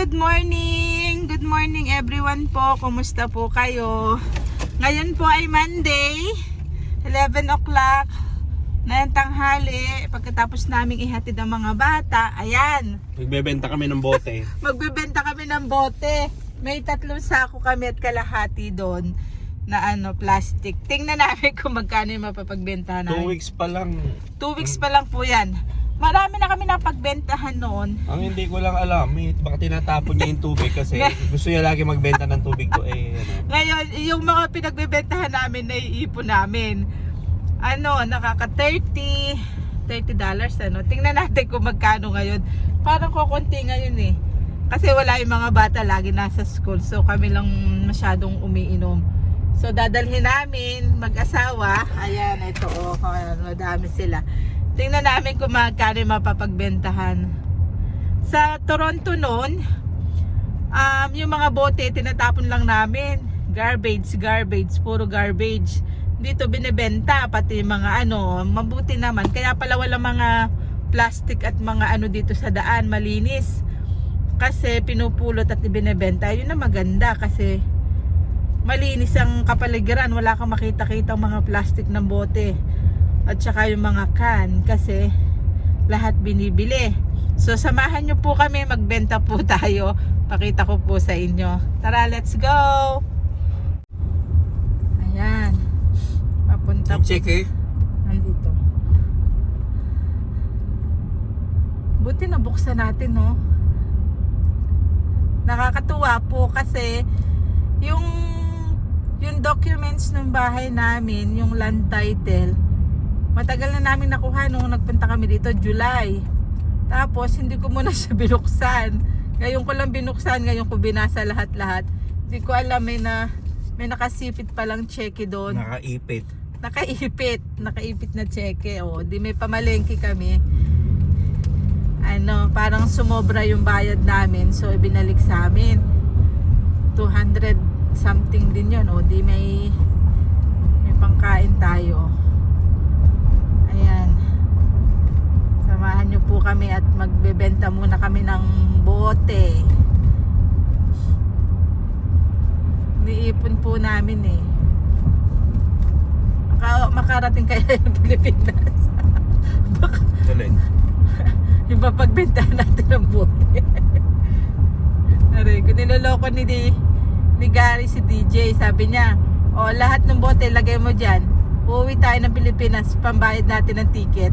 Good morning! Good morning everyone po. Kumusta po kayo? Ngayon po ay Monday, 11 o'clock na tanghali. Pagkatapos naming ihatid ang mga bata, ayan, Nagbebenta kami ng bote. magbebenta kami ng bote. May tatlong sako kami at kalahati doon na ano, plastic. Tingnan namin kung magkano yung mapapagbentahan Two namin. weeks pa lang. Two weeks pa lang po yan. Marami na kami napagbentahan noon. Ang hindi ko lang alam, eh, baka tinatapon niya yung tubig kasi gusto niya lagi magbenta ng tubig ko. Eh, ano. Ngayon, yung mga pinagbebentahan namin, naiipon namin. Ano, nakaka 30, 30 dollars, ano. Tingnan natin kung magkano ngayon. Parang kukunti ngayon eh. Kasi wala yung mga bata lagi nasa school. So kami lang masyadong umiinom. So dadalhin namin mag-asawa. Ayan, ito oh, madami sila. Tingnan namin kung magkano mapapagbentahan. Sa Toronto noon, um, yung mga bote, tinatapon lang namin. Garbage, garbage, puro garbage. Dito binebenta, pati mga ano, mabuti naman. Kaya pala wala mga plastic at mga ano dito sa daan, malinis. Kasi pinupulot at binebenta. Yun na maganda kasi malinis ang kapaligiran. Wala kang makita-kita mga plastic ng bote. At saka yung mga can kasi lahat binibili. So samahan nyo po kami, magbenta po tayo. Pakita ko po sa inyo. Tara, let's go! Ayan. Papunta po. Check eh. Nandito. Buti nabuksan natin, no? Nakakatuwa po kasi yung yung documents ng bahay namin, yung land title, matagal na namin nakuha nung nagpunta kami dito, July. Tapos, hindi ko muna siya binuksan. Ngayon ko lang binuksan, ngayon ko binasa lahat-lahat. Hindi ko alam, may, na, may nakasipit palang cheque doon. Nakaipit. Nakaipit. Nakaipit na cheque. O, di may pamalengke kami. Ano, parang sumobra yung bayad namin. So, ibinalik sa amin. 200 something din yun. O, di may may pangkain tayo. Ayan. Samahan nyo po kami at magbebenta muna kami ng bote. Niipon po namin eh. Maka, makarating kaya yung Pilipinas. Baka Tuloy. yung pagbentahan natin ng bote. Aray, kung niloloko ni, ni Gary si DJ, sabi niya, o lahat ng bote lagay mo dyan. Uuwi tayo ng Pilipinas, pambayad natin ng ticket.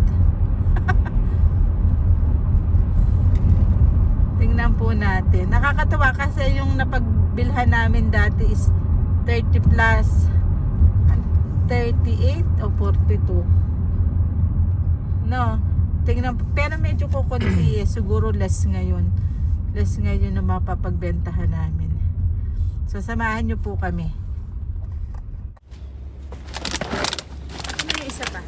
Tingnan po natin. Nakakatawa kasi yung napagbilhan namin dati is 30 plus 38 o 42. No. Tingnan. Pero medyo kukunti eh. Siguro less ngayon. Less ngayon na mapapagbentahan namin. So, samahan nyo po kami. Ano yung isa pa?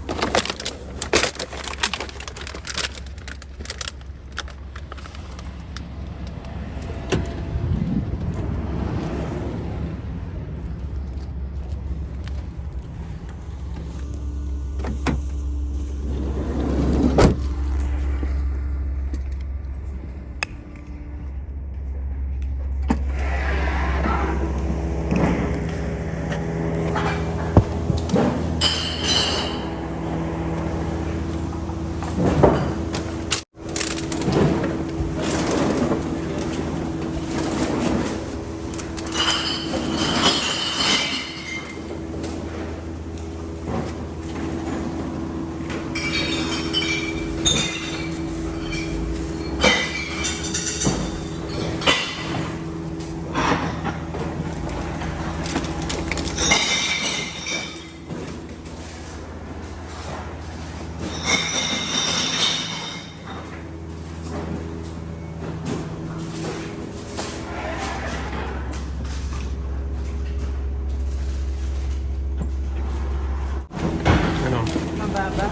Ano? Mababa.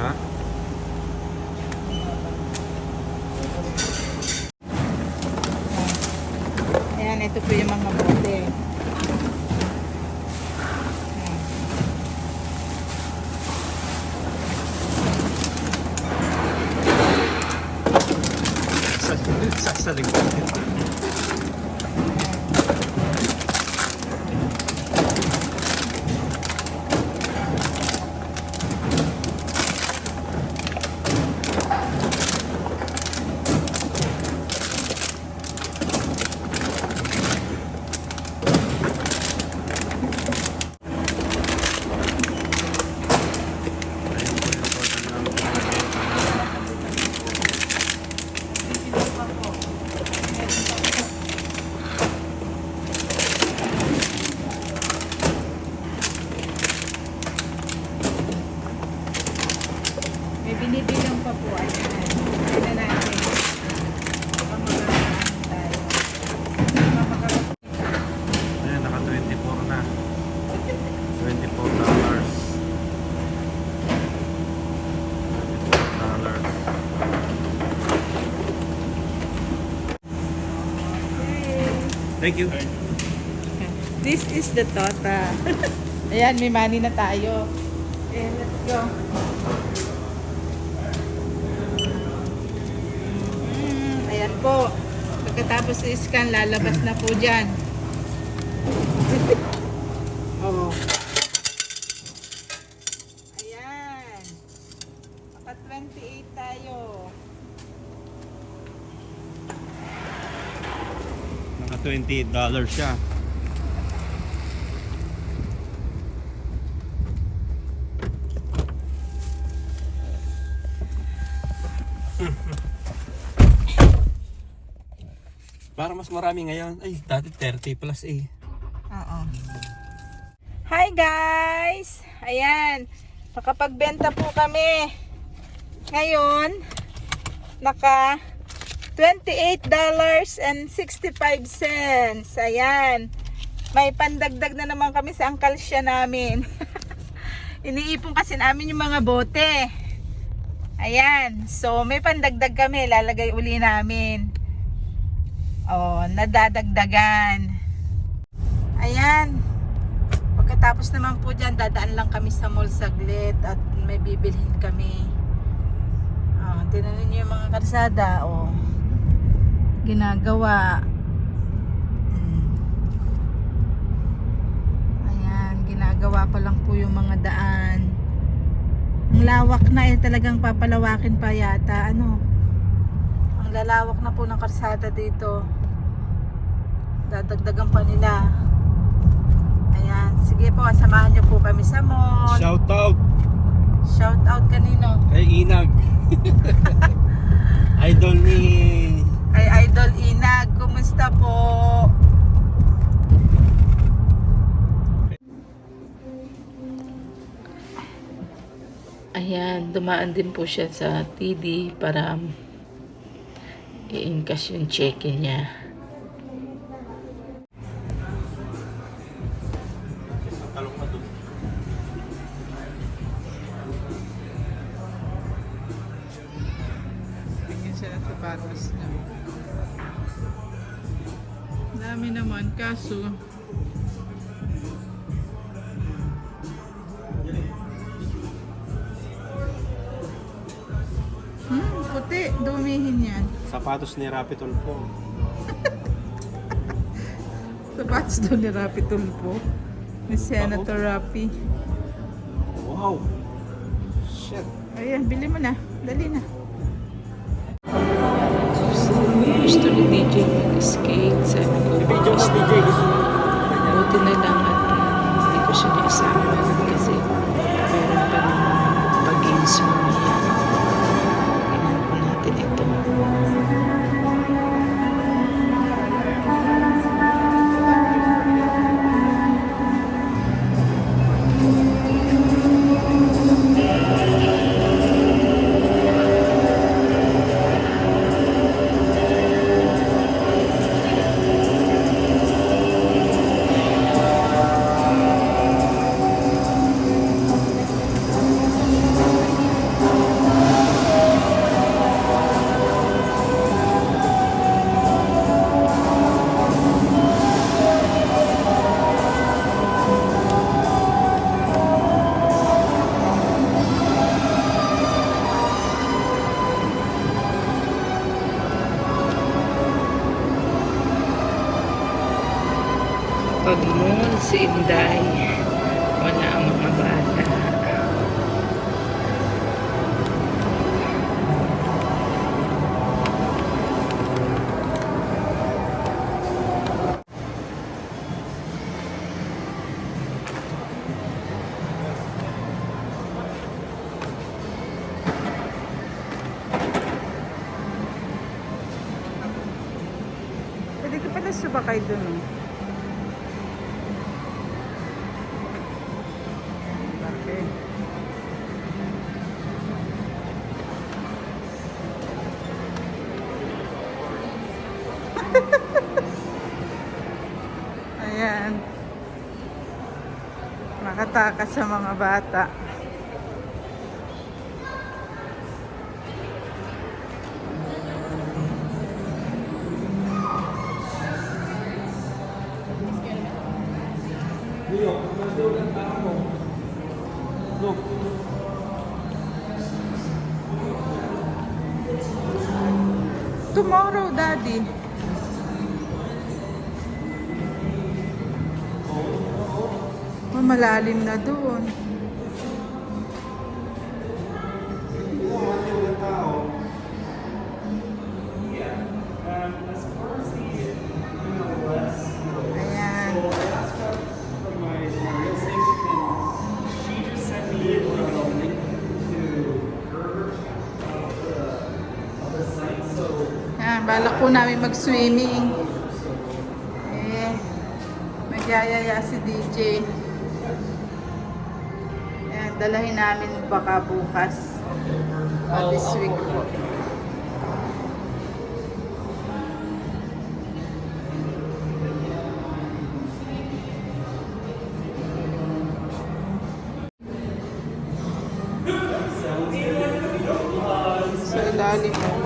Ha? Ayan, ito po yung mga bote. Ayan. Sa, sa, sa likod. May binibilang pa po. Ayan. Tignan natin. Baka magkakaroon tayo. Baka magkakaroon. Ayan, naka 24 na. 24 dollars. 24 dollars. Thank you. This is the total. Ayan, may money na tayo. Okay, let's go. Mm, ayan po. Pagkatapos i-scan, lalabas na po dyan. oh. Ayan. Maka 28 tayo. Naka 28 dollars siya. Para mas marami ngayon. Ay, dati 30 plus eh. Oo. Hi guys! Ayan, nakapagbenta po kami. Ngayon, naka $28.65. Ayan. May pandagdag na naman kami sa angkalsya namin. Iniipon kasi namin yung mga bote. Ayan. So, may pandagdag kami. Lalagay uli namin. Oh, nadadagdagan. Ayan. Pagkatapos naman po dyan, dadaan lang kami sa mall saglit at may bibilhin kami. Oh, tinanin niyo yung mga karsada. Oh, ginagawa. Ayan, ginagawa pa lang po yung mga daan. Ang lawak na eh, talagang papalawakin pa yata. Ano? Ang lalawak na po ng karsada dito. Dadagdagan pa nila. Ayan. Sige po, samahan niyo po kami sa mall. Shout out Shout out kanino? kay Inag. Idol ni Kay Idol Inag. Kumusta po? Ayan, dumaan din po siya sa TD para i-encash yung check-in niya. Bigyan siya ng sapatos niya. Dami naman, kaso... Hmm, puti. Dumihin yan. Sapatos ni Rapitol po. Sapatos daw ni Rapi Tulpo. Ni Senator Rapi. Wow. Shit. Ayan, bili mo na. Dali na. DJ mag-skate. Sabi ko. Gusto buti na lang at hindi ko siya naisama si Inday. Wala ang mga bata. Pwede ka pala subakay dun. Oh. Makatakas sa mga bata. Tomorrow, Daddy. Malalim na doon. Balak po namin mag-swimming. Eh, magyayaya si DJ. Dalahin namin baka bukas. Uh, this week po. Sa ilalim mo.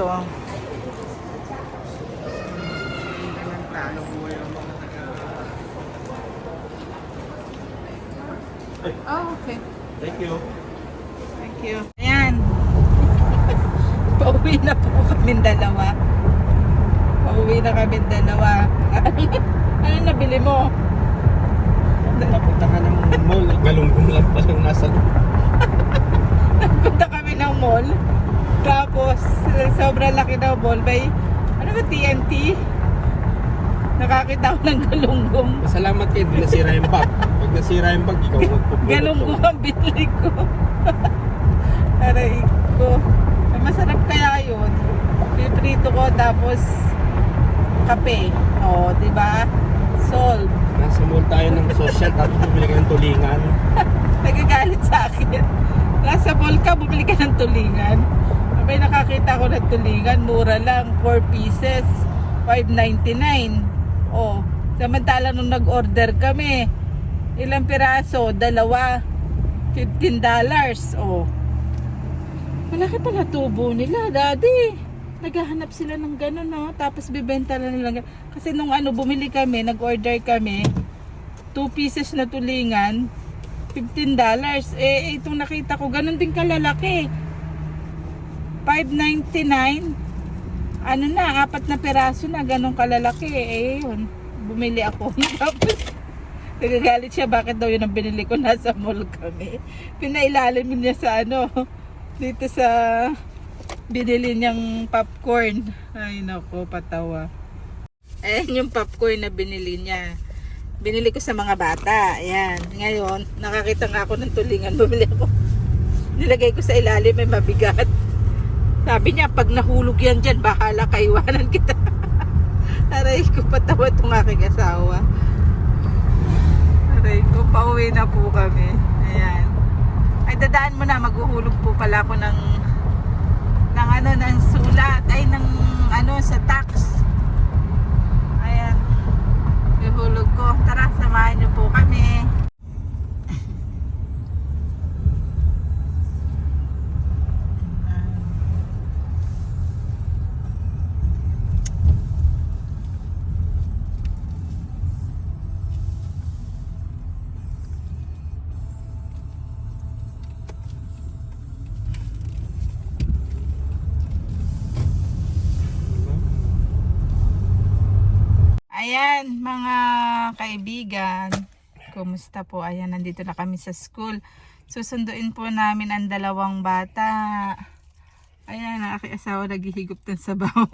Dito. Oh, okay. Thank you. Thank you. Ayan. Pauwi na po kami dalawa. Pauwi na kami dalawa. ano nabili mo? Napunta ka ng mall. Galunggong lang palang nasa Punta kami ng mall. Tapos, sobrang laki ng mall. May, ano ba, TNT? Nakakita ko ng galunggong. Salamat di nasira yung bag. Pag nasira yung bag, ikaw magpupulot. Galunggong ang binili ko. Aray ko. Masarap kaya yun. Piprito ko tapos kape. O, di ba? Solve. Nasa mall tayo ng social tapos bumili ka ng tulingan. Nagagalit sa akin. Nasa mall ka, bumili ka ng tulingan. May nakakita ko ng tulingan, mura lang, 4 pieces, 5.99. Oh, samantala nung nag-order kami, ilang piraso, dalawa, 15 dollars. Oh. Malaki pala tubo nila, daddy. Naghahanap sila ng gano'n, no? Tapos bibenta na nila. Kasi nung ano, bumili kami, nag-order kami, 2 pieces na tulingan, 15 dollars. Eh, itong nakita ko, ganun din kalalaki. 5.99. Ano na, apat na peraso na, ganun kalalaki. Eh, yun. Bumili ako. Tapos, nagagalit siya, bakit daw yun ang binili ko? Nasa mall kami. Pinailalim niya sa ano, dito sa binili niyang popcorn. Ay, nako, patawa. Ayan yung popcorn na binili niya. Binili ko sa mga bata. Ayan. Ngayon, nakakita nga ako ng tulingan. Bumili ako. Nilagay ko sa ilalim, may mabigat. Sabi niya, pag nahulog yan dyan, bahala ka, iwanan kita. Aray ko, patawa itong aking asawa. Aray ko, pauwi na po kami. Ayan. Ay, dadaan mo na. Maghuhulog po pala ako ng Ayan, mga kaibigan. Kumusta po? Ayan, nandito na kami sa school. Susunduin po namin ang dalawang bata. Ayan, ang aking asawa naghihigop ng sabaw.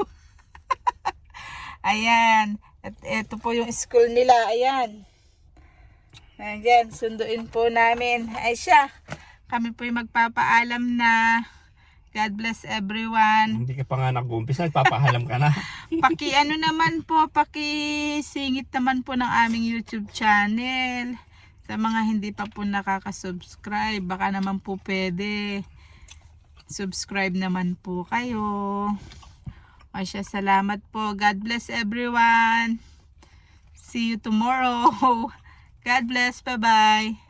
Ayan. At ito po yung school nila. Ayan. Ayan, sunduin po namin. Ay siya, kami po yung magpapaalam na God bless everyone. Hindi ka pa nga nag-uumpisa, papahalam ka na. Paki ano naman po, paki singit naman po ng aming YouTube channel. Sa mga hindi pa po nakaka-subscribe, baka naman po pwede. Subscribe naman po kayo. O siya, salamat po. God bless everyone. See you tomorrow. God bless. Bye-bye.